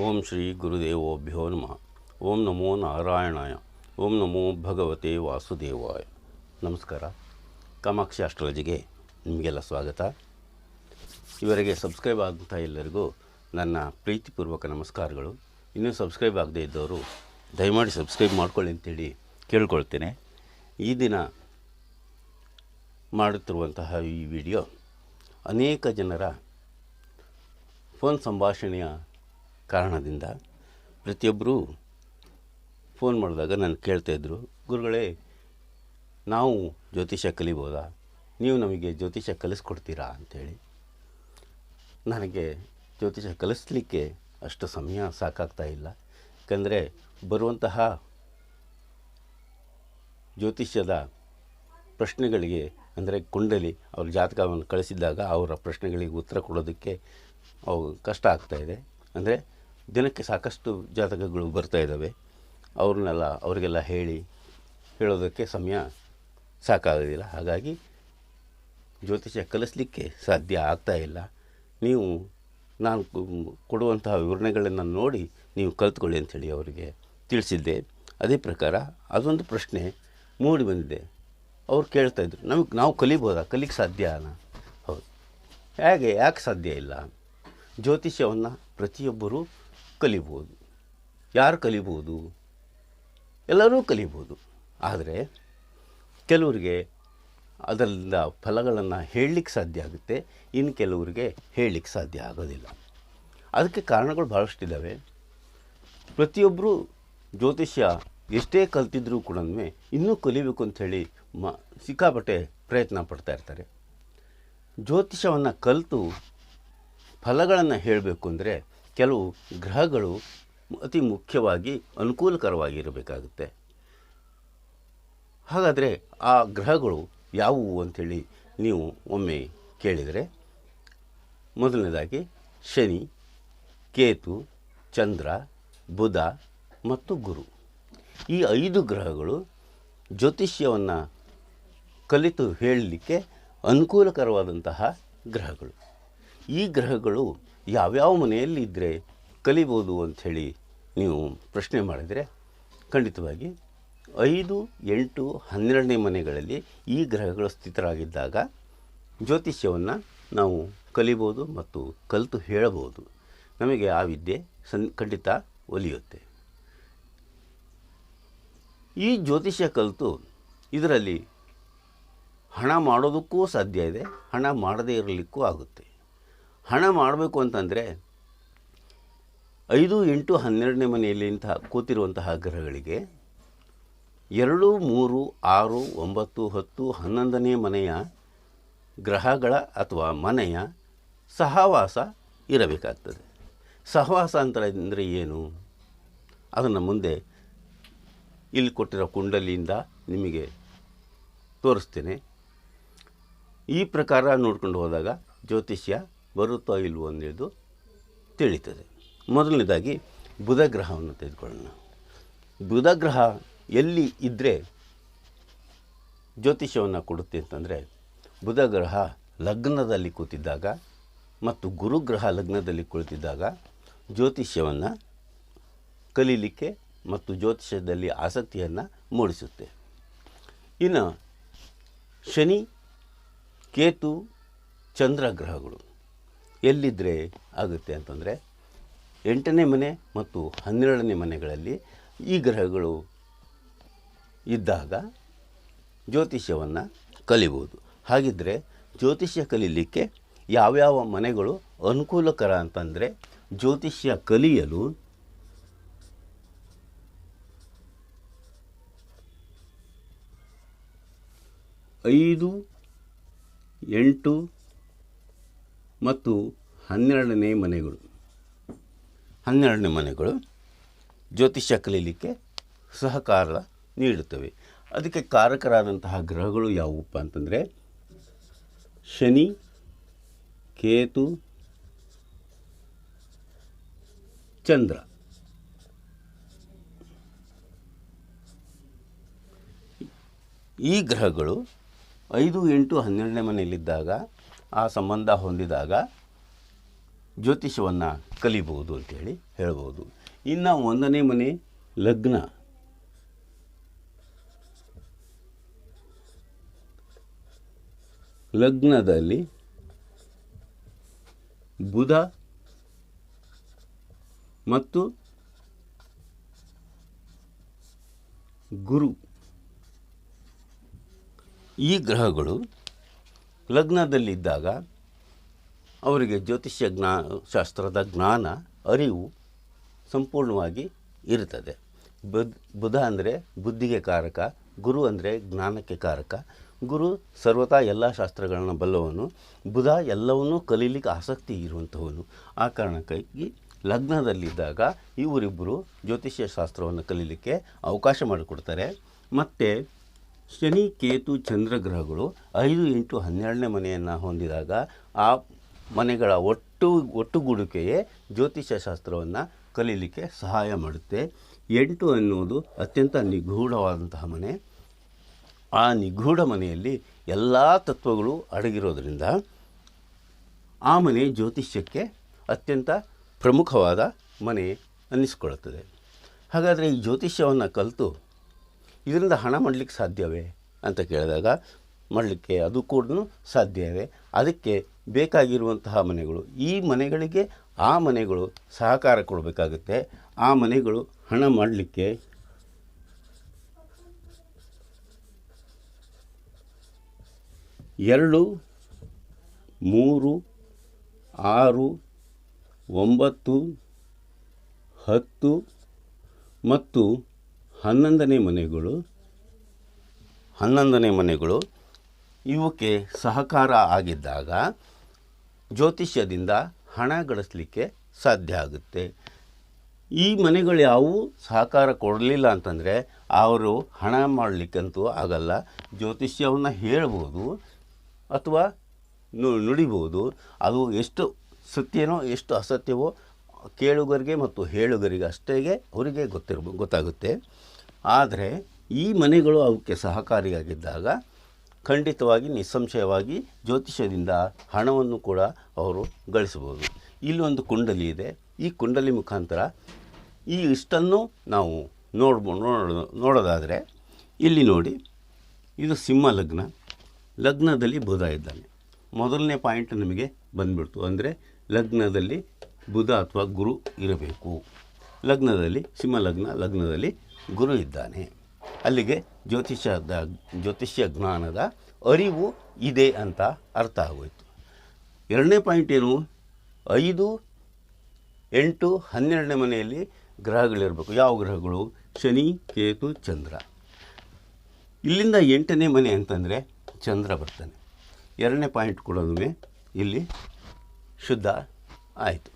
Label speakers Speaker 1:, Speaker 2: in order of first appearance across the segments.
Speaker 1: ಓಂ ಶ್ರೀ ಗುರುದೇವೋಭ್ಯೋ ನಮಃ. ಓಂ ನಮೋ ನಾರಾಯಣಾಯ. ಓಂ ನಮೋ ಭಗವತೆ ವಾಸುದೇವಾಯ. ನಮಸ್ಕಾರ. ಕಾಮಾಕ್ಷಿ ಅಸ್ಟ್ರಾಲಜಿಗೆ ನಿಮಗೆಲ್ಲ ಸ್ವಾಗತ. ಇವರಿಗೆ ಸಬ್ಸ್ಕ್ರೈಬ್ ಆದಂಥ ಎಲ್ಲರಿಗೂ ನನ್ನ ಪ್ರೀತಿಪೂರ್ವಕ ನಮಸ್ಕಾರಗಳು. ಇನ್ನೂ ಸಬ್ಸ್ಕ್ರೈಬ್ ಆಗದೇ ಇದ್ದವರು ದಯಮಾಡಿ ಸಬ್ಸ್ಕ್ರೈಬ್ ಮಾಡ್ಕೊಳ್ಳಿ ಅಂತೇಳಿ ಕೇಳ್ಕೊಳ್ತೇನೆ. ಈ ದಿನ ಮಾಡುತ್ತಿರುವಂತಹ ಈ ವಿಡಿಯೋ ಅನೇಕ ಜನರ ಫೋನ್ ಸಂಭಾಷಣೆಯ ಕಾರಣದಿಂದ ಪ್ರತಿಯೊಬ್ಬರೂ ಫೋನ್ ಮಾಡಿದಾಗ ನಾನು ಕೇಳ್ತಾಯಿದ್ರು ಗುರುಗಳೇ, ನಾವು ಜ್ಯೋತಿಷ್ಯ ಕಲಿಬೋದಾ? ನೀವು ನಮಗೆ ಜ್ಯೋತಿಷ್ಯ ಕಲಿಸ್ಕೊಡ್ತೀರಾ? ಅಂಥೇಳಿ ನನಗೆ ಜ್ಯೋತಿಷ್ಯ ಕಲಿಸ್ಲಿಕ್ಕೆ ಅಷ್ಟು ಸಮಯ ಸಾಕಾಗ್ತಾ ಇಲ್ಲ. ಯಾಕಂದರೆ ಬರುವಂತಹ ಜ್ಯೋತಿಷ್ಯದ ಪ್ರಶ್ನೆಗಳಿಗೆ, ಅಂದರೆ ಕುಂಡಲಿ ಅವ್ರ ಜಾತಕವನ್ನು ಕಳಿಸಿದಾಗ ಅವರ ಪ್ರಶ್ನೆಗಳಿಗೆ ಉತ್ತರ ಕೊಡೋದಕ್ಕೆ ಅವು ಕಷ್ಟ ಆಗ್ತಾಯಿದೆ ಅಂದರೆ ದಿನಕ್ಕೆ ಸಾಕಷ್ಟು ಜಾತಕಗಳು ಬರ್ತಾ ಇದ್ದಾವೆ. ಅವ್ರನ್ನೆಲ್ಲ ಅವರಿಗೆಲ್ಲ ಹೇಳಿ ಹೇಳೋದಕ್ಕೆ ಸಮಯ ಸಾಕಾಗೋದಿಲ್ಲ. ಹಾಗಾಗಿ ಜ್ಯೋತಿಷ್ಯ ಕಲಿಸ್ಲಿಕ್ಕೆ ಸಾಧ್ಯ ಆಗ್ತಾ ಇಲ್ಲ. ನೀವು ನಾನು ಕೊಡುವಂತಹ ವಿವರಣೆಗಳನ್ನು ನೋಡಿ ನೀವು ಕಲ್ತ್ಕೊಳ್ಳಿ ಅಂಥೇಳಿ ಅವರಿಗೆ ತಿಳಿಸಿದ್ದೆ. ಅದೇ ಪ್ರಕಾರ ಅದೊಂದು ಪ್ರಶ್ನೆ ಮೂಡಿ ಬಂದಿದೆ. ಅವ್ರು ಕೇಳ್ತಾಯಿದ್ರು ನಮಗೆ ನಾವು ಕಲಿಬೋದಾ? ಕಲಿಕ್ಕೆ ಸಾಧ್ಯನಾ ಹೌದು. ಹೇಗೆ? ಯಾಕೆ ಸಾಧ್ಯ ಇಲ್ಲ? ಜ್ಯೋತಿಷ್ಯವನ್ನು ಪ್ರತಿಯೊಬ್ಬರೂ ಕಲಿಬೋದು. ಯಾರು ಕಲಿಬೋದು? ಎಲ್ಲರೂ ಕಲಿಬೋದು. ಆದರೆ ಕೆಲವರಿಗೆ ಅದರಿಂದ ಫಲಗಳನ್ನು ಹೇಳಲಿಕ್ಕೆ ಸಾಧ್ಯ ಆಗುತ್ತೆ ಇನ್ನು ಕೆಲವರಿಗೆ ಹೇಳಲಿಕ್ಕೆ ಸಾಧ್ಯ ಆಗೋದಿಲ್ಲ. ಅದಕ್ಕೆ ಕಾರಣಗಳು ಭಾಳಷ್ಟಿದ್ದಾವೆ ಪ್ರತಿಯೊಬ್ಬರು ಜ್ಯೋತಿಷ್ಯ ಎಷ್ಟೇ ಕಲ್ತಿದ್ರೂ ಕೂಡ ಇನ್ನೂ ಕಲಿಬೇಕು ಅಂಥೇಳಿ ಮ, ಸಿಕ್ಕಾಪಟ್ಟೆ ಪ್ರಯತ್ನ ಪಡ್ತಾ ಇರ್ತಾರೆ. ಜ್ಯೋತಿಷವನ್ನು ಕಲಿತು ಫಲಗಳನ್ನು ಹೇಳಬೇಕು ಅಂದರೆ ಕೆಲವು ಗ್ರಹಗಳು ಅತಿ ಮುಖ್ಯವಾಗಿ ಅನುಕೂಲಕರವಾಗಿರಬೇಕಾಗುತ್ತೆ. ಹಾಗಾದರೆ ಆ ಗ್ರಹಗಳು ಯಾವುವು ಅಂಥೇಳಿ ನೀವು ಒಮ್ಮೆ ಕೇಳಿದರೆ, ಮೊದಲನೇದಾಗಿ ಶನಿ, ಕೇತು, ಚಂದ್ರ, ಬುಧ ಮತ್ತು ಗುರು. ಈ ಐದು ಗ್ರಹಗಳು ಜ್ಯೋತಿಷ್ಯವನ್ನು ಕಲಿತು ಹೇಳಲಿಕ್ಕೆ ಅನುಕೂಲಕರವಾದಂತಹ ಗ್ರಹಗಳು. ಈ ಗ್ರಹಗಳು ಯಾವ್ಯಾವ ಮನೆಯಲ್ಲಿ ಇದ್ದರೆ ಕಲಿಬೋದು ಅಂಥೇಳಿ ನೀವು ಪ್ರಶ್ನೆ ಮಾಡಿದರೆ ಖಂಡಿತವಾಗಿ ಐದು, ಎಂಟು, ಹನ್ನೆರಡನೇ ಮನೆಗಳಲ್ಲಿ ಈ ಗ್ರಹಗಳು ಸ್ಥಿತರಾಗಿದ್ದಾಗ ಜ್ಯೋತಿಷ್ಯವನ್ನು ನಾವು ಕಲಿಬೋದು ಮತ್ತು ಕಲಿತು ಹೇಳಬಹುದು. ನಮಗೆ ಆ ವಿದ್ಯೆ ಸನ್, ಖಂಡಿತ ಒಲಿಯುತ್ತೆ. ಈ ಜ್ಯೋತಿಷ್ಯ ಕಲಿತು ಇದರಲ್ಲಿ ಹಣ ಮಾಡೋದಕ್ಕೂ ಸಾಧ್ಯ ಇದೆ, ಹಣ ಮಾಡದೇ ಇರಲಿಕ್ಕೂ ಆಗುತ್ತೆ. ಹಣ ಮಾಡಬೇಕು ಅಂತಂದರೆ ಐದು ಎಂಟು ಹನ್ನೆರಡನೇ ಮನೆಯಲ್ಲಿ ಇಂತಹ ಕೂತಿರುವಂತಹ ಗ್ರಹಗಳಿಗೆ ಎರಡು, ಮೂರು, ಆರು, ಒಂಬತ್ತು, ಹತ್ತು, ಹನ್ನೊಂದನೇ ಮನೆಯ ಗ್ರಹಗಳ ಅಥವಾ ಮನೆಯ ಸಹವಾಸ ಇರಬೇಕಾಗ್ತದೆ. ಸಹವಾಸ ಅಂತ ಅಂದರೆ ಏನು? ಅದನ್ನು ಮುಂದೆ ಇಲ್ಲಿ ಕೊಟ್ಟಿರೋ ಕುಂಡಲಿಯಿಂದ ನಿಮಗೆ ತೋರಿಸ್ತೇನೆ. ಈ ಪ್ರಕಾರ ನೋಡ್ಕೊಂಡು ಹೋದಾಗ ಜ್ಯೋತಿಷ್ಯ ಬರುತ್ತೋ ಇಲ್ವೋ ಅನ್ನೋದು ತಿಳಿತದೆ. ಮೊದಲನೇದಾಗಿ ಬುಧ ಗ್ರಹವನ್ನು ತೆಗೆದುಕೊಳ್ಳೋಣ. ಬುಧ ಗ್ರಹ ಎಲ್ಲಿ ಇದ್ದರೆ ಜ್ಯೋತಿಷ್ಯವನ್ನು ಕೊಡುತ್ತೆ ಅಂತಂದರೆ ಬುಧ ಗ್ರಹ ಲಗ್ನದಲ್ಲಿ ಕೂತಿದ್ದಾಗ ಮತ್ತು ಗುರುಗ್ರಹ ಲಗ್ನದಲ್ಲಿ ಕುಳಿತಿದ್ದಾಗ ಜ್ಯೋತಿಷ್ಯವನ್ನು ಕಲೀಲಿಕ್ಕೆ ಮತ್ತು ಜ್ಯೋತಿಷ್ಯದಲ್ಲಿ ಆಸಕ್ತಿಯನ್ನು ಮೂಡಿಸುತ್ತೆ. ಇನ್ನು ಶನಿ, ಕೇತು, ಚಂದ್ರ ಗ್ರಹಗಳು. ಎಲ್ಲಿದ್ದರೆ ಆಗುತ್ತೆ ಅಂತಂದರೆ ಎಂಟನೇ ಮನೆ ಮತ್ತು ಹನ್ನೆರಡನೇ ಮನೆಗಳಲ್ಲಿ ಈ ಗ್ರಹಗಳು ಇದ್ದಾಗ ಜ್ಯೋತಿಷ್ಯವನ್ನು ಕಲಿಬೋದು. ಹಾಗಿದ್ದರೆ ಜ್ಯೋತಿಷ್ಯ ಕಲೀಲಿಕ್ಕೆ ಯಾವ್ಯಾವ ಮನೆಗಳು ಅನುಕೂಲಕರ ಅಂತಂದರೆ ಜ್ಯೋತಿಷ್ಯ ಕಲಿಯಲು ಐದು, ಎಂಟು ಮತ್ತು ಹನ್ನೆರಡನೇ ಮನೆಗಳು. ಹನ್ನೆರಡನೇ ಮನೆಗಳು ಜ್ಯೋತಿಷ್ಯ ಕಲೀಲಿಕ್ಕೆ ಸಹಕಾರ ನೀಡುತ್ತವೆ. ಅದಕ್ಕೆ ಕಾರಕರಾದಂತಹ ಗ್ರಹಗಳು ಯಾವುವಪ್ಪ ಅಂತಂದರೆ ಶನಿ, ಕೇತು, ಚಂದ್ರ. ಈ ಗ್ರಹಗಳು ಐದು ಎಂಟು ಹನ್ನೆರಡನೇ ಮನೆಯಲ್ಲಿದ್ದಾಗ ಆ ಸಂಬಂಧ ಹೊಂದಿದಾಗ ಜ್ಯೋತಿಷವನ್ನು ಕಲಿಬೋದು ಅಂತೇಳಿ ಹೇಳ್ಬೋದು ಇನ್ನು ಒಂದನೇ ಮನೆ ಲಗ್ನ. ಲಗ್ನದಲ್ಲಿ ಬುಧ ಮತ್ತು ಗುರು. ಈ ಗ್ರಹಗಳು ಲಗ್ನದಲ್ಲಿದ್ದಾಗ ಅವರಿಗೆ ಜ್ಯೋತಿಷ್ಯ ಜ್ಞಾ, ಶಾಸ್ತ್ರದ ಜ್ಞಾನ, ಅರಿವು ಸಂಪೂರ್ಣವಾಗಿ ಇರುತ್ತದೆ. ಬುಧ ಅಂದರೆ ಬುದ್ಧಿಗೆ ಕಾರಕ, ಗುರು ಅಂದರೆ ಜ್ಞಾನಕ್ಕೆ ಕಾರಕ. ಗುರು ಸರ್ವತಾ ಎಲ್ಲ ಶಾಸ್ತ್ರಗಳನ್ನು ಬಲ್ಲವನು. ಬುಧ ಎಲ್ಲವನ್ನೂ ಕಲೀಲಿಕ್ಕೆ ಆಸಕ್ತಿ ಇರುವಂಥವನು ಆ ಕಾರಣಕ್ಕಾಗಿ ಲಗ್ನದಲ್ಲಿದ್ದಾಗ ಇವರಿಬ್ಬರು ಜ್ಯೋತಿಷ್ಯ ಶಾಸ್ತ್ರವನ್ನು ಕಲೀಲಿಕ್ಕೆ ಅವಕಾಶ ಮಾಡಿಕೊಡ್ತಾರೆ. ಮತ್ತು ಶನಿ, ಕೇತು ಚಂದ್ರಗ್ರಹಗಳು ಐದು ಎಂಟು ಹನ್ನೆರಡನೇ ಮನೆಯನ್ನು ಹೊಂದಿದಾಗ ಆ ಮನೆಗಳ ಒಟ್ಟು, ಒಟ್ಟುಗೂಡಿಕೆಯೇ ಶಾಸ್ತ್ರವನ್ನು ಕಲೀಲಿಕ್ಕೆ ಸಹಾಯ ಮಾಡುತ್ತೆ. ಎಂಟು ಅನ್ನುವುದು ಅತ್ಯಂತ ನಿಗೂಢವಾದಂತಹ ಮನೆ. ಆ ನಿಗೂಢ ಮನೆಯಲ್ಲಿ ಎಲ್ಲ ತತ್ವಗಳು ಅಡಗಿರೋದರಿಂದ ಆ ಮನೆ ಜ್ಯೋತಿಷ್ಯಕ್ಕೆ ಅತ್ಯಂತ ಪ್ರಮುಖವಾದ ಮನೆ ಅನ್ನಿಸ್ಕೊಳ್ಳುತ್ತದೆ ಹಾಗಾದರೆ ಈ ಜ್ಯೋತಿಷ್ಯವನ್ನು ಕಲಿತು ಇದರಿಂದ ಹಣ ಮಾಡಲಿಕ್ಕೆ ಸಾಧ್ಯವೇ ಅಂತ ಕೇಳಿದಾಗ, ಮಾಡಲಿಕ್ಕೆ ಅದು ಕೂಡ ಸಾಧ್ಯವೇ. ಅದಕ್ಕೆ ಬೇಕಾಗಿರುವಂತಹ ಮನೆಗಳು, ಈ ಮನೆಗಳಿಗೆ ಆ ಮನೆಗಳು ಸಹಕಾರ ಕೊಡಬೇಕಾಗುತ್ತೆ. ಆ ಮನೆಗಳು ಹಣ ಮಾಡಲಿಕ್ಕೆ ಎರಡು, ಮೂರು, ಆರು, ಒಂಬತ್ತು, ಹತ್ತು ಮತ್ತು ಹನ್ನೊಂದನೇ ಮನೆಗಳು ಹನ್ನೊಂದನೇ ಮನೆಗಳು, ಇವಕ್ಕೆ ಸಹಕಾರ ಆಗಿದ್ದಾಗ ಜ್ಯೋತಿಷ್ಯದಿಂದ ಹಣ ಗಳಿಸಲಿಕ್ಕೆ ಸಾಧ್ಯ ಆಗುತ್ತೆ. ಈ ಮನೆಗಳು ಯಾವುವು ಸಹಕಾರ ಕೊಡಲಿಲ್ಲ ಅಂತಂದರೆ ಅವರು ಹಣ ಮಾಡಲಿಕ್ಕಂತೂ ಆಗಲ್ಲ. ಜ್ಯೋತಿಷ್ಯವನ್ನು ಹೇಳ್ಬೋದು ಅಥವಾ ನುಡಿಬೋದು. ಅದು ಎಷ್ಟು ಸತ್ಯನೋ, ಎಷ್ಟು ಅಸತ್ಯವೋ ಕೇಳುಗರಿಗೆ ಮತ್ತು ಹೇಳುಗರಿಗೆ ಅಷ್ಟೇಗೆ ಅವರಿಗೆ ಗೊತ್ತಿರ್ಬೋ, ಗೊತ್ತಾಗುತ್ತೆ. ಆದರೆ ಈ ಮನೆಗಳು ಅವಕ್ಕೆ ಸಹಕಾರಿಯಾಗಿದ್ದಾಗ ಖಂಡಿತವಾಗಿ ನಿಸ್ಸಂಶಯವಾಗಿ ಜ್ಯೋತಿಷ್ಯದಿಂದ ಹಣವನ್ನು ಕೂಡ ಅವರು ಗಳಿಸ್ಬೋದು ಇಲ್ಲೊಂದು ಕುಂಡಲಿ ಇದೆ. ಈ ಕುಂಡಲಿ ಮುಖಾಂತರ ಈ ಇಷ್ಟನ್ನು ನಾವು ನೋಡ್ಬೋ, ನೋಡೋ, ನೋಡೋದಾದರೆ ಇಲ್ಲಿ ನೋಡಿ, ಇದು ಸಿಂಹ ಲಗ್ನ. ಲಗ್ನದಲ್ಲಿ ಬುಧ ಇದ್ದಾನೆ. ಮೊದಲನೇ ಪಾಯಿಂಟ್ ನಮಗೆ ಬಂದ್ಬಿಡ್ತು. ಅಂದರೆ ಲಗ್ನದಲ್ಲಿ ಬುಧ ಅಥವಾ ಗುರು ಇರಬೇಕು. ಲಗ್ನದಲ್ಲಿ, ಸಿಂಹ ಲಗ್ನ ಲಗ್ನದಲ್ಲಿ ಗುರು ಇದ್ದಾನೆ. ಅಲ್ಲಿಗೆ ಜ್ಯೋತಿಷ್ಯದ ಜ್ಯೋತಿಷ್ಯ ಜ್ಞಾನದ ಅರಿವು ಇದೆ ಅಂತ ಅರ್ಥ ಆಗೋಯಿತು. ಎರಡನೇ ಪಾಯಿಂಟ್ ಏನು? ಐದು ಎಂಟು ಹನ್ನೆರಡನೇ ಮನೆಯಲ್ಲಿ ಗ್ರಹಗಳಿರಬೇಕು ಯಾವ ಗ್ರಹಗಳು? ಶನಿ, ಕೇತು, ಚಂದ್ರ. ಇಲ್ಲಿಂದ ಎಂಟನೇ ಮನೆ ಅಂತಂದರೆ ಚಂದ್ರ ಬರ್ತಾನೆ. ಎರಡನೇ ಪಾಯಿಂಟ್ ಕೊಡೋದು ಇಲ್ಲಿ ಶುದ್ಧ ಆಯಿತು.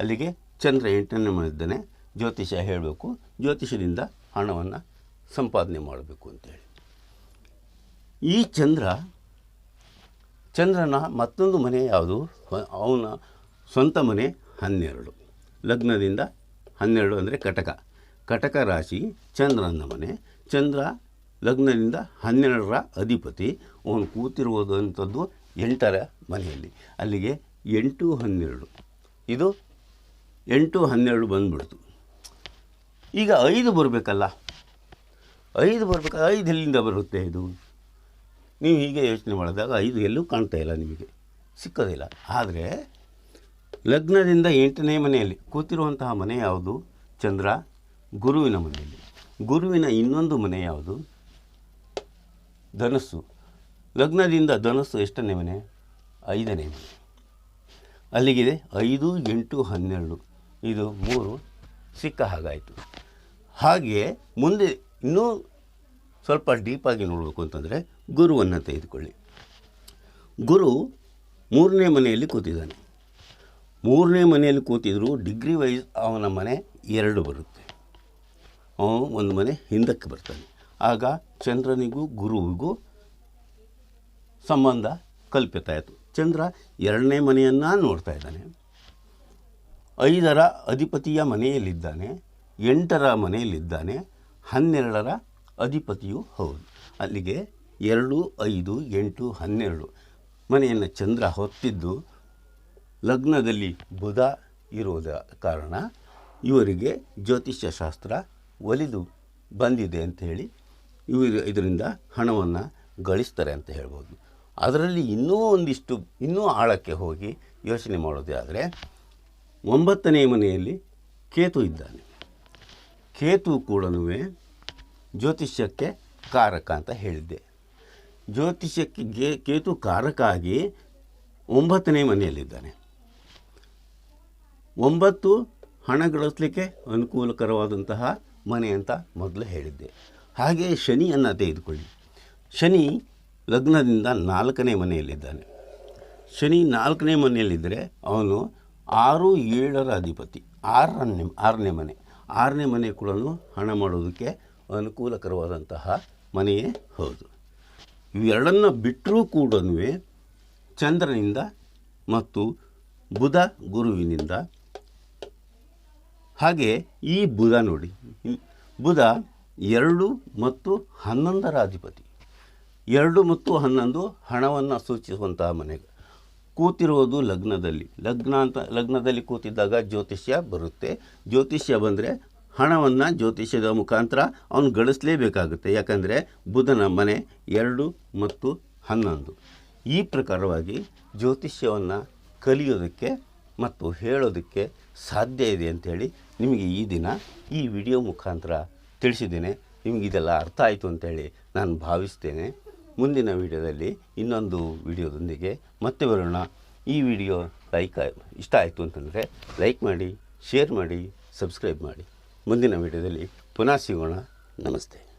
Speaker 1: ಅಲ್ಲಿಗೆ ಚಂದ್ರ ಎಂಟನೇ ಮನೆ ಇದ್ದಾನೆ ಜ್ಯೋತಿಷ ಹೇಳಬೇಕು. ಜ್ಯೋತಿಷದಿಂದ ಹಣವನ್ನು ಸಂಪಾದನೆ ಮಾಡಬೇಕು ಅಂತೇಳಿ. ಈ ಚಂದ್ರ, ಚಂದ್ರನ ಮತ್ತೊಂದು ಮನೆ ಯಾವುದು? ಅವನ ಸ್ವಂತ ಮನೆ ಹನ್ನೆರಡು. ಲಗ್ನದಿಂದ ಹನ್ನೆರಡು ಅಂದರೆ ಕಟಕ. ಕಟಕ ರಾಶಿ ಚಂದ್ರನ ಮನೆ. ಚಂದ್ರ ಲಗ್ನದಿಂದ ಹನ್ನೆರಡರ ಅಧಿಪತಿ. ಅವನು ಕೂತಿರುವುದಂಥದ್ದು ಎಂಟರ ಮನೆಯಲ್ಲಿ. ಅಲ್ಲಿಗೆ ಎಂಟು ಹನ್ನೆರಡು. ಇದು ಎಂಟು ಹನ್ನೆರಡು ಬಂದ್ಬಿಡ್ತು. ಈಗ ಐದು ಬರಬೇಕಲ್ಲ. ಐದು ಬರಬೇಕ, ಐದು ಎಲ್ಲಿಂದ ಬರುತ್ತೆ ಇದು? ನೀವು ಹೀಗೆ ಯೋಚನೆ ಮಾಡಿದಾಗ ಐದು ಎಲ್ಲೂ ಕಾಣ್ತಾ ಇಲ್ಲ ನಿಮಗೆ. ಸಿಕ್ಕೋದಿಲ್ಲ ಆದರೆ, ಲಗ್ನದಿಂದ ಎಂಟನೇ ಮನೆಯಲ್ಲಿ ಕೂತಿರುವಂತಹ ಮನೆ ಯಾವುದು? ಚಂದ್ರ, ಗುರುವಿನ ಮನೆಯಲ್ಲಿ. ಗುರುವಿನ ಇನ್ನೊಂದು ಮನೆ ಯಾವುದು? ಧನಸ್ಸು. ಲಗ್ನದಿಂದ ಧನಸ್ಸು ಎಷ್ಟನೇ ಮನೆ? ಐದನೇ ಮನೆ. ಅಲ್ಲಿಗಿದೆ ಐದು ಎಂಟು ಹನ್ನೆರಡು. ಇದು ಮೂರು. ಸಿಕ್ಕ ಹಾಗಾಯಿತು. ಹಾಗೆಯೇ ಮುಂದೆ ಇನ್ನೂ ಸ್ವಲ್ಪ ಡೀಪಾಗಿ ನೋಡಬೇಕು ಅಂತಂದರೆ ಗುರುವನ್ನು ತೆಗೆದುಕೊಳ್ಳಿ. ಗುರು ಮೂರನೇ ಮನೆಯಲ್ಲಿ ಕೂತಿದ್ದಾನೆ. ಮೂರನೇ ಮನೆಯಲ್ಲಿ ಕೂತಿದ್ರು ಡಿಗ್ರಿ ವೈಸ್ ಅವನ ಮನೆ ಎರಡು ಬರುತ್ತೆ. ಅವನು ಒಂದು ಮನೆ ಹಿಂದಕ್ಕೆ ಬರ್ತಾನೆ. ಆಗ ಚಂದ್ರನಿಗೂ ಗುರುವಿಗೂ ಸಂಬಂಧ ಕಲ್ಪಿತಾಯಿತು ಚಂದ್ರ ಎರಡನೇ ಮನೆಯನ್ನು ನೋಡ್ತಾ ಇದ್ದಾನೆ. ಐದರ ಅಧಿಪತಿಯ ಮನೆಯಲ್ಲಿದ್ದಾನೆ. ಎಂಟರ ಮನೆಯಲ್ಲಿದ್ದಾನೆ, ಹನ್ನೆರಡರ ಅಧಿಪತಿಯು ಹೌದು. ಅಲ್ಲಿಗೆ ಎರಡು, ಐದು, ಎಂಟು, ಹನ್ನೆರಡು. ಮನೆಯನ್ನು ಚಂದ್ರ ಹೊತ್ತಿದ್ದು ಲಗ್ನದಲ್ಲಿ ಬುಧ ಇರೋದ ಕಾರಣ ಇವರಿಗೆ ಜ್ಯೋತಿಷ್ಯ ಶಾಸ್ತ್ರ ಒಲಿದು ಬಂದಿದೆ ಅಂತ ಹೇಳಿ ಇವರು ಇದರಿಂದ ಹಣವನ್ನು ಗಳಿಸ್ತಾರೆ ಅಂತ ಹೇಳ್ಬೋದು. ಅದರಲ್ಲಿ ಇನ್ನೂ ಒಂದಿಷ್ಟು, ಇನ್ನೂ ಆಳಕ್ಕೆ ಹೋಗಿ ಯೋಚನೆ ಮಾಡೋದೇ ಆದರೆ ಒಂಬತ್ತನೇ ಮನೆಯಲ್ಲಿ ಕೇತು ಇದ್ದಾನೆ. ಕೇತು ಕೂಡ ಜ್ಯೋತಿಷ್ಯಕ್ಕೆ ಕಾರಕ ಅಂತ ಹೇಳಿದ್ದೆ. ಜ್ಯೋತಿಷ್ಯಕ್ಕೆ ಕೇತು ಕಾರಕ ಆಗಿ ಒಂಬತ್ತನೇ ಮನೆಯಲ್ಲಿದ್ದಾನೆ. ಒಂಬತ್ತು ಹಣ ಗಳಿಸ್ಲಿಕ್ಕೆ ಅನುಕೂಲಕರವಾದಂತಹ ಮನೆ ಅಂತ ಮೊದಲು ಹೇಳಿದ್ದೆ. ಹಾಗೆ ಶನಿಯನ್ನು ತೆಗೆದುಕೊಳ್ಳಿ. ಶನಿ ಲಗ್ನದಿಂದ ನಾಲ್ಕನೇ ಮನೆಯಲ್ಲಿದ್ದಾನೆ. ಶನಿ ನಾಲ್ಕನೇ ಮನೆಯಲ್ಲಿದ್ದರೆ ಅವನು ಆರು ಏಳರ ಅಧಿಪತಿ, ಆರನೇ ಆರನೇ ಮನೆ. ಆರನೇ ಮನೆ ಕೂಡ ಹಣ ಮಾಡೋದಕ್ಕೆ ಅನುಕೂಲಕರವಾದಂತಹ ಮನೆಯೇ ಹೌದು. ಇವೆರಡನ್ನು ಬಿಟ್ಟರೂ ಕೂಡ ಚಂದ್ರನಿಂದ ಮತ್ತು ಬುಧ ಗುರುವಿನಿಂದ. ಹಾಗೆ ಈ ಬುಧ ನೋಡಿ, ಬುಧ ಎರಡು ಮತ್ತು ಹನ್ನೊಂದರ ಅಧಿಪತಿ. ಎರಡು ಮತ್ತು ಹನ್ನೊಂದು ಹಣವನ್ನು ಸೂಚಿಸುವಂತಹ ಮನೆ ಕೂತಿರುವುದು ಲಗ್ನದಲ್ಲಿ. ಲಗ್ನ ಅಂತ, ಲಗ್ನದಲ್ಲಿ ಕೂತಿದ್ದಾಗ ಜ್ಯೋತಿಷ್ಯ ಬರುತ್ತೆ. ಜ್ಯೋತಿಷ್ಯ ಬಂದರೆ ಹಣವನ್ನು ಜ್ಯೋತಿಷ್ಯದ ಮುಖಾಂತರ ಅವನು ಗಳಿಸಲೇಬೇಕಾಗುತ್ತೆ. ಯಾಕಂದರೆ ಬುಧನ ಮನೆ ಎರಡು ಮತ್ತು ಹನ್ನೊಂದು. ಈ ಪ್ರಕಾರವಾಗಿ ಜ್ಯೋತಿಷ್ಯವನ್ನು ಕಲಿಯೋದಕ್ಕೆ ಮತ್ತು ಹೇಳೋದಕ್ಕೆ ಸಾಧ್ಯ ಇದೆ ಅಂಥೇಳಿ ನಿಮಗೆ ಈ ದಿನ ಈ ವಿಡಿಯೋ ಮುಖಾಂತರ ತಿಳಿಸಿದ್ದೇನೆ. ನಿಮಗಿದೆಲ್ಲ ಅರ್ಥ ಆಯಿತು ಅಂತೇಳಿ ನಾನು ಭಾವಿಸ್ತೇನೆ. ಮುಂದಿನ ವಿಡಿಯೋದಲ್ಲಿ ಇನ್ನೊಂದು ವಿಡಿಯೋದೊಂದಿಗೆ ಮತ್ತೆ ಬರೋಣ. ಈ ವಿಡಿಯೋ ಲೈಕ್ ಇಷ್ಟ ಆಯಿತು ಅಂತಂದರೆ ಲೈಕ್ ಮಾಡಿ, ಶೇರ್ ಮಾಡಿ, ಸಬ್ಸ್ಕ್ರೈಬ್ ಮಾಡಿ. ಮುಂದಿನ ವಿಡಿಯೋದಲ್ಲಿ ಪುನಃ ಸಿಗೋಣ. ನಮಸ್ತೆ.